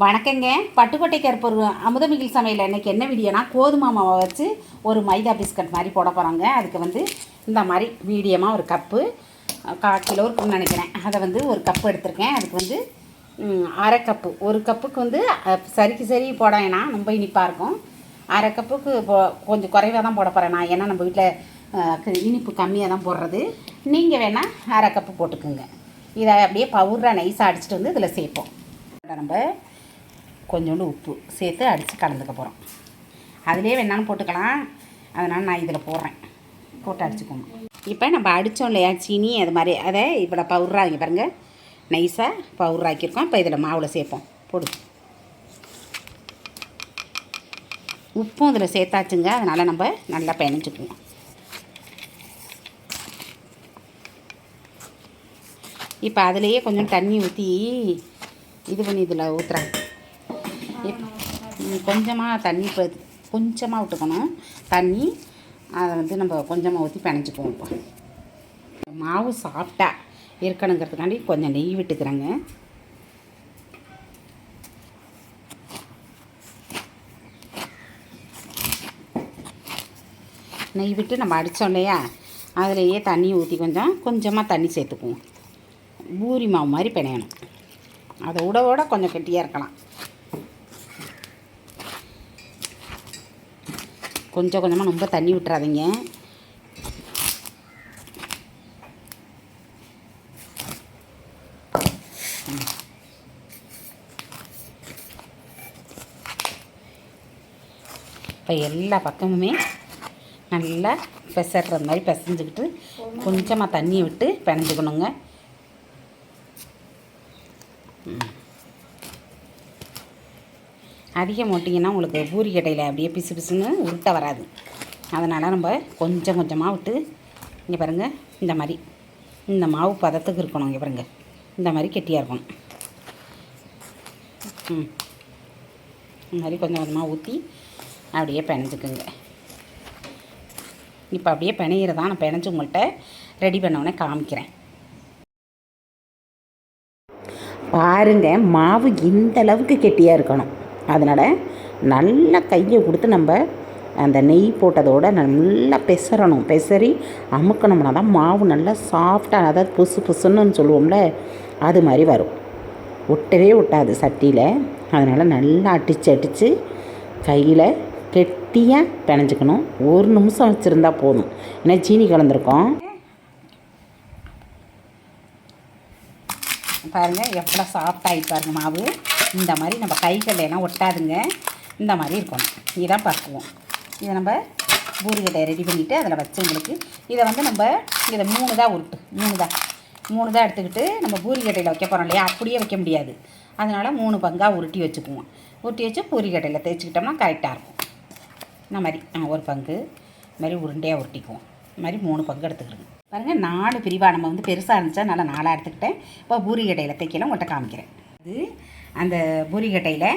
வணக்கங்க. பட்டுக்கோட்டை கருப்பூர் அமுதமிகில் சமையல் இன்றைக்கி என்ன வீடியோனா கோதுமை மாவை வச்சு ஒரு மைதா பிஸ்கட் மாதிரி போட போகிறாங்க அதுக்கு வந்து இந்த மாதிரி மீடியமாக ஒரு கப்பு கால் கிலோ இருக்குன்னு நினைக்கிறேன். அதை வந்து ஒரு கப்பு எடுத்திருக்கேன். அதுக்கு வந்து அரை கப்பு. ஒரு கப்புக்கு வந்து சரிக்கு சரி போட வேணாம். ரொம்ப இனிப்பாக இருக்கும். அரை கப்புக்கு போ கொஞ்சம் குறைவாக தான் போட போகிறேன் நான். ஏன்னா நம்ம வீட்டில் இனிப்பு கம்மியாக தான் போடுறது. நீங்கள் வேணால் அரை கப்பு போட்டுக்குங்க. இதை அப்படியே பவுடராக நைஸாக அடிச்சிட்டு வந்து இதில் சேர்ப்போம். நம்ம கொஞ்சோண்டு உப்பு சேர்த்து அடித்து கலந்துக்க போகிறோம் அதிலே வேணாலும் போட்டுக்கலாம். அதனால் நான் இதில் போடுறேன். போட்டு அடிச்சுக்கோங்க. இப்போ நம்ம அடித்தோம் இல்லையா? சீனி அது மாதிரி. அதை இப்போ பவுடராக பாருங்கள் நைஸாக பவுடர் ஆக்கியிருக்கோம் இப்போ இதில் மாவில் சேர்ப்போம். போடு. உப்பும் இதில் சேர்த்தாச்சுங்க. அதனால் நம்ம நல்லா பிணைஞ்சுக்குவோம். இப்போ அதுலேயே கொஞ்சம் தண்ணி ஊற்றி இது பண்ணி இதில் ஊற்றுறாங்க கொஞ்சமாக தண்ணி இப்போ கொஞ்சமாக விட்டுக்கணும். தண்ணி அதை வந்து நம்ம கொஞ்சமாக ஊற்றி பிணைஞ்சிக்குவோம் இப்போ. மாவு சாப்பிட்டா இருக்கணுங்கிறதுக்காண்டி கொஞ்சம் நெய் விட்டுக்கிறேங்க. நெய் விட்டு நம்ம அடித்தோம் இல்லையா? அதுலேயே தண்ணி ஊற்றி கொஞ்சம் கொஞ்சமாக தண்ணி சேர்த்துக்குவோம். பூரி மாவு மாதிரி பிணையணும். அதை விட விட கொஞ்சம் கெட்டியாக இருக்கலாம். கொஞ்சம் கொஞ்சமாக ரொம்ப தண்ணி விட்டுறாதீங்க. இப்போ எல்லா பக்கமுமே நல்லா பிசைற மாதிரி பிசைஞ்சுக்கிட்டு கொஞ்சமாக தண்ணியை விட்டு பிணைஞ்சுக்கணுங்க. அதிகம் போட்டிங்கன்னா உங்களுக்கு பூரி கட்டையில் அப்படியே பிசு பிசுன்னு உருட்ட வராது. அதனால் நம்ம கொஞ்சம் கொஞ்சமாக விட்டு இங்கே பாருங்கள் இந்த மாதிரி. இந்த மாவு பதத்துக்கு இருக்கணும் இங்கே பாருங்கள் இந்த மாதிரி கெட்டியாக இருக்கணும். ம். இந்த மாதிரி கொஞ்சம் கொஞ்சமாக ஊற்றி அப்படியே பிணைஞ்சுக்குங்க இப்போ அப்படியே பிணையிறதா நான் பிணைஞ்சு உங்கள்கிட்ட ரெடி பண்ணவுடனே காமிக்கிறேன். பாருங்க மாவு இந்த அளவுக்கு கெட்டியாக இருக்கணும். அதனால் நல்லா கையை கொடுத்து நம்ம அந்த நெய் போட்டதோட நல்லா பெசரணும். பெசரி அமுக்கணும்னா தான் மாவு நல்லா சாஃப்டாக அதாவது புசு புசுன்னு சொல்லுவோம்ல அது மாதிரி வரும். ஒட்டவே ஒட்டாது சட்டியில். அதனால் நல்லா அடித்து அடித்து கையில் கெட்டியாக பிணைஞ்சிக்கணும் ஒரு நிமிஷம் வச்சுருந்தா போதும். ஏன்னா சீனி கலந்துருக்கோம். பாருங்கள் எவ்வளோ சாஃப்டாகிட்டு பாருங்க மாவு. இந்த மாதிரி நம்ம கைகள்லாம் ஒட்டாதுங்க. இந்த மாதிரி இருக்கணும். இதுதான் பக்குவோம் இதை நம்ம பூரிகட்டையை ரெடி பண்ணிவிட்டு அதில் வச்சவங்களுக்கு இதை வந்து நம்ம இதை மூணு தான் உருட்டு. மூணு தான் மூணு தான் எடுத்துக்கிட்டு நம்ம பூரிக்கட்டையில் வைக்க போகிறோம் இல்லையா? அப்படியே வைக்க முடியாது. அதனால் மூணு பங்காக உருட்டி வச்சுக்குவோம். உருட்டி வச்சு பூரிக்கட்டையில் தேய்ச்சிக்கிட்டோம்னா கரெக்டாக இருக்கும். இந்த மாதிரி ஒரு பங்கு இந்த மாதிரி உருண்டையாக உருட்டிக்குவோம். இந்த மாதிரி மூணு பங்கு எடுத்துக்கிறோம் பாருங்கள் நாலு பிரிவாக நம்ம வந்து பெருசாக இருந்துச்சா நல்லா நாலாக எடுத்துக்கிட்டேன். இப்போ பூரிக்கட்டையில் தைக்கலாம் உங்கள்கிட்ட காமிக்கிறேன். இது அந்த பூரிக்கட்டையில்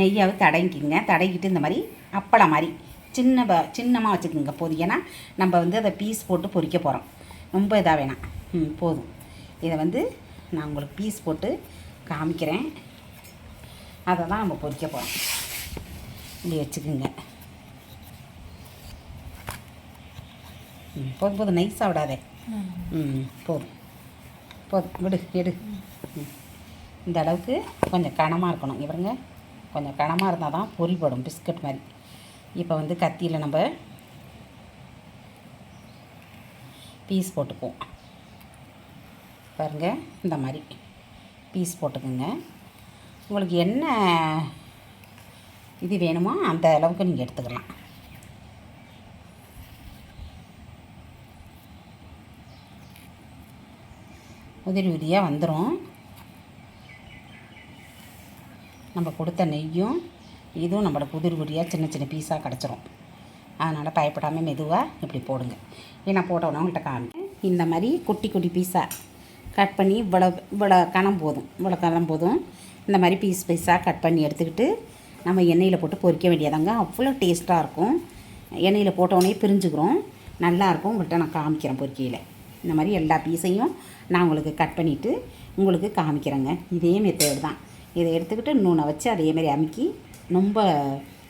நெய்யாவை தடங்கிங்க தடங்கிட்டு இந்த மாதிரி அப்பளம் மாதிரி சின்ன ப சின்னமாக வச்சுக்கோங்க. போதும். ஏன்னா நம்ம வந்து அதை பீஸ் போட்டு பொரிக்க போகிறோம் ரொம்ப இதாக வேணாம். ம் போதும். இதை வந்து நான் உங்களுக்கு பீஸ் போட்டு காமிக்கிறேன். அதை தான் நம்ம பொரிக்க போகிறோம் இப்படி வச்சுக்கோங்க. ம் போதும் போதும். நைஸாக விடாதே. ம் போதும். போதும். விடு எடு. ம். இந்த அளவுக்கு கொஞ்சம் கனமாக இருக்கணும். இவருங்க கொஞ்சம் கனமாக இருந்தால் தான் பொரிப்படும் பிஸ்கட் மாதிரி. இப்போ வந்து கத்தியில் நம்ம பீஸ் போட்டுக்குவோம். பாருங்க இந்த மாதிரி பீஸ் போட்டுக்குங்க. உங்களுக்கு என்ன இது வேணுமோ அந்த அளவுக்கு நீங்கள் எடுத்துக்கலாம். உதிரி உதிரியாக வந்துடும் நம்ம கொடுத்த நெய்யும் இதுவும் நம்மளோட உதிரி உதிரியாக சின்ன சின்ன பீஸாக கிடச்சிரும். அதனால் பயப்படாமல் மெதுவாக இப்படி போடுங்க. ஏன்னா போட்டோன்னா உங்கள்கிட்ட காமி இந்த மாதிரி குட்டி குட்டி பீஸாக கட் பண்ணி இவ்வளோ இவ்வளோ கணம் போதும். இவ்வளோ கணம் போதும். இந்த மாதிரி பீஸ் பீஸாக கட் பண்ணி எடுத்துக்கிட்டு நம்ம எண்ணெயில் போட்டு பொரிக்க வேண்டியதாங்க. அவ்வளோ டேஸ்ட்டாக இருக்கும். எண்ணெயில் போட்டோடனே பிரிஞ்சுக்கிறோம். நல்லாயிருக்கும் உங்கள்கிட்ட நான் காமிக்கிறேன் பொரிக்கையில் இந்த மாதிரி எல்லா பீஸையும் நான் உங்களுக்கு கட் பண்ணிவிட்டு உங்களுக்கு காமிக்கிறேங்க. இதே மெத்தேடு தான். இதை எடுத்துக்கிட்டு நூனை வச்சு அதேமாரி அமுக்கி ரொம்ப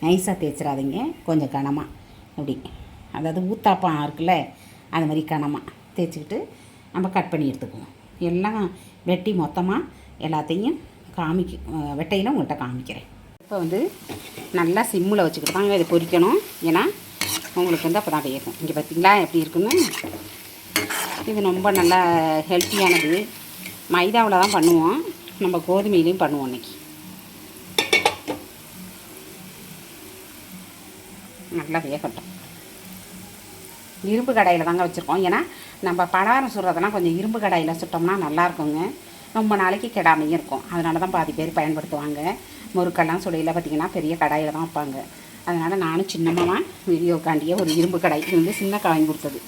நைஸாக தேய்ச்சிடாதீங்க. கொஞ்சம் கனமாக அப்படி. அதாவது ஊத்தாப்பம் இருக்குல்ல அது மாதிரி கனமாக தேய்ச்சிக்கிட்டு நம்ம கட் பண்ணி எடுத்துக்குவோம். எல்லாம் வெட்டி மொத்தமாக எல்லாத்தையும் காமிக்க வெட்டையில் உங்கள்கிட்ட காமிக்கிறேன். இப்போ வந்து நல்லா சிம்மில் வச்சுக்கிட்டு தாங்க இதை பொரிக்கணும் ஏன்னா உங்களுக்கு வந்து அப்போ தான் வேகும். இங்கே பார்த்தீங்களா? எப்படி இருக்குன்னு? இது ரொம்ப நல்லா ஹெல்த்தியானது மைதாவில் தான் பண்ணுவோம். நம்ம கோதுமையிலையும் பண்ணுவோம் இன்னைக்கு. நல்லா வேகட்டும். இரும்பு கடாயில் தாங்க வச்சுருக்கோம். ஏன்னா நம்ம பலகாரம் சுடுறதெல்லாம் கொஞ்சம் இரும்பு கடாயில் சுட்டோம்னா நல்லா இருக்குங்க. ரொம்ப நாளைக்கு கெடாமையும் இருக்கும். அதனால தான் பாதி பேர் பயன்படுத்துவாங்க. முறுக்கெல்லாம் சுடையில் பார்த்திங்கன்னா பெரிய கடாயில் தான் வைப்பாங்க. அதனால் நானும் சின்னமாக வீடியோக்காண்டியே ஒரு இரும்பு கடாய். இது வந்து சின்ன காய் கொடுத்தது.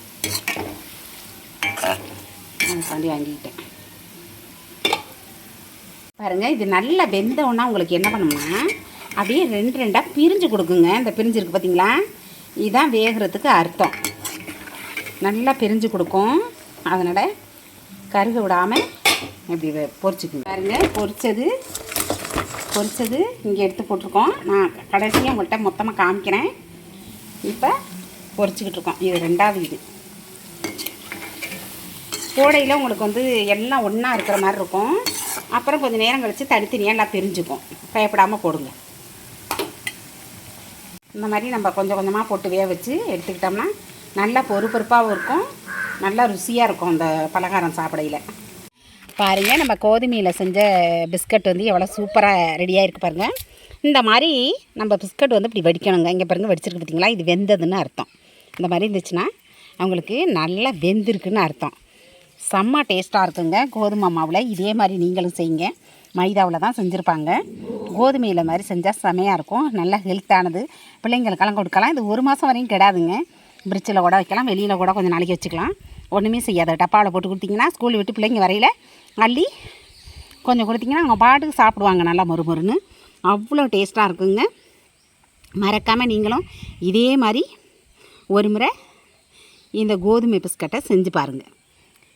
அதுக்காண்டி வாங்கிக்கிட்டேன். பாருங்கள் இது நல்லா வெந்தவுடனே உங்களுக்கு என்ன பண்ணணும்னா அப்படியே ரெண்டு ரெண்டாக பிரிஞ்சு கொடுக்குங்க. இந்த பிரிஞ்சிருக்கு பார்த்தீங்களா இதுதான் வேகிறதுக்கு அர்த்தம். நல்லா பிரிஞ்சு கொடுக்கும். அதனால் கருக விடாமல் இப்படி வெ- பொரிச்சுக்குங்க. பாருங்கள் பொரிச்சது பொரித்தது இங்கே எடுத்து போட்டிருக்கோம். நான் கடைசியாக உங்கள்கிட்ட மொத்தமாக காமிக்கிறேன். இப்போ பொரிச்சிக்கிட்டு இருக்கோம். இது ரெண்டாவது இது. கோடையில் உங்களுக்கு வந்து எல்லாம் ஒன்றா இருக்கிற மாதிரி இருக்கும். அப்புறம் கொஞ்சம் நேரம் கழித்து தனித்தனியாக எல்லாம் பிரிஞ்சுக்கும். பயப்படாமல் போடுங்க. இந்த மாதிரி நம்ம கொஞ்சம் கொஞ்சமாக போட்டு வேக வச்சு எடுத்துக்கிட்டோம்னா நல்லா பொறுப்பொறுப்பாகவும் இருக்கும். நல்லா ருசியாக இருக்கும் அந்த பலகாரம் சாப்பிடையில். பாருங்கள் நம்ம கோதுமையில் செஞ்ச பிஸ்கட் வந்து எவ்வளோ சூப்பராக ரெடியாக இருக்குது பாருங்கள் இந்த மாதிரி நம்ம பிஸ்கட் வந்து இப்படி வடிக்கணுங்க. இங்கே பாருங்கள் வடிச்சிருக்கு பார்த்தீங்களா இது வெந்ததுன்னு அர்த்தம். இந்த மாதிரி இருந்துச்சுன்னா அவங்களுக்கு நல்லா வெந்திருக்குன்னு அர்த்தம். செம்ம டேஸ்ட்டாக இருக்குங்க. கோதுமை மாவில் இதே மாதிரி நீங்களும் செய்யுங்க. மைதாவில் தான் செஞ்சுருப்பாங்க. கோதுமையில் மாதிரி செஞ்சால் செமையாக இருக்கும். நல்லா ஹெல்த்தானது பிள்ளைங்களுக்கெல்லாம் கொடுக்கலாம். இது ஒரு மாதம் வரையும் கெடாதுங்க. பிரிட்ஜில் கூட வைக்கலாம். வெளியில் கூட கொஞ்சம் நாளைக்கு வச்சுக்கலாம். ஒன்றுமே செய்யாத. டப்பாவில் போட்டு கொடுத்தீங்கன்னா ஸ்கூல் விட்டு பிள்ளைங்க வரையில் அள்ளி கொஞ்சம் கொடுத்தீங்கன்னா அவங்க பாட்டுக்கு சாப்பிடுவாங்க நல்லா மொறுமொறுன்னு அவ்வளோ டேஸ்ட்டாக இருக்குங்க. மறக்காமல் நீங்களும் இதே மாதிரி ஒரு முறை இந்த கோதுமை பிஸ்கட்டை செஞ்சு பாருங்கள்